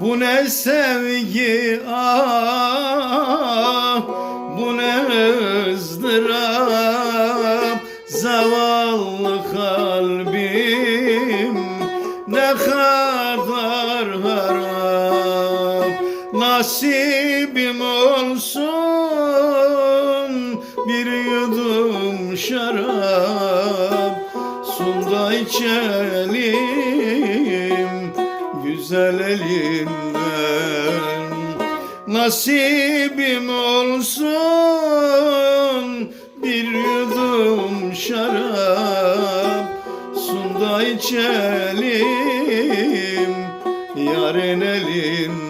Bu ne sevgi ah Bu ne ızdırap. Zavallı kalbim Ne kadar harap. Nasibim olsun Bir yudum şarap. Sunda içelim güzel elinden Nasibim olsun bir yudum şarap Sunda içelim yarın elinden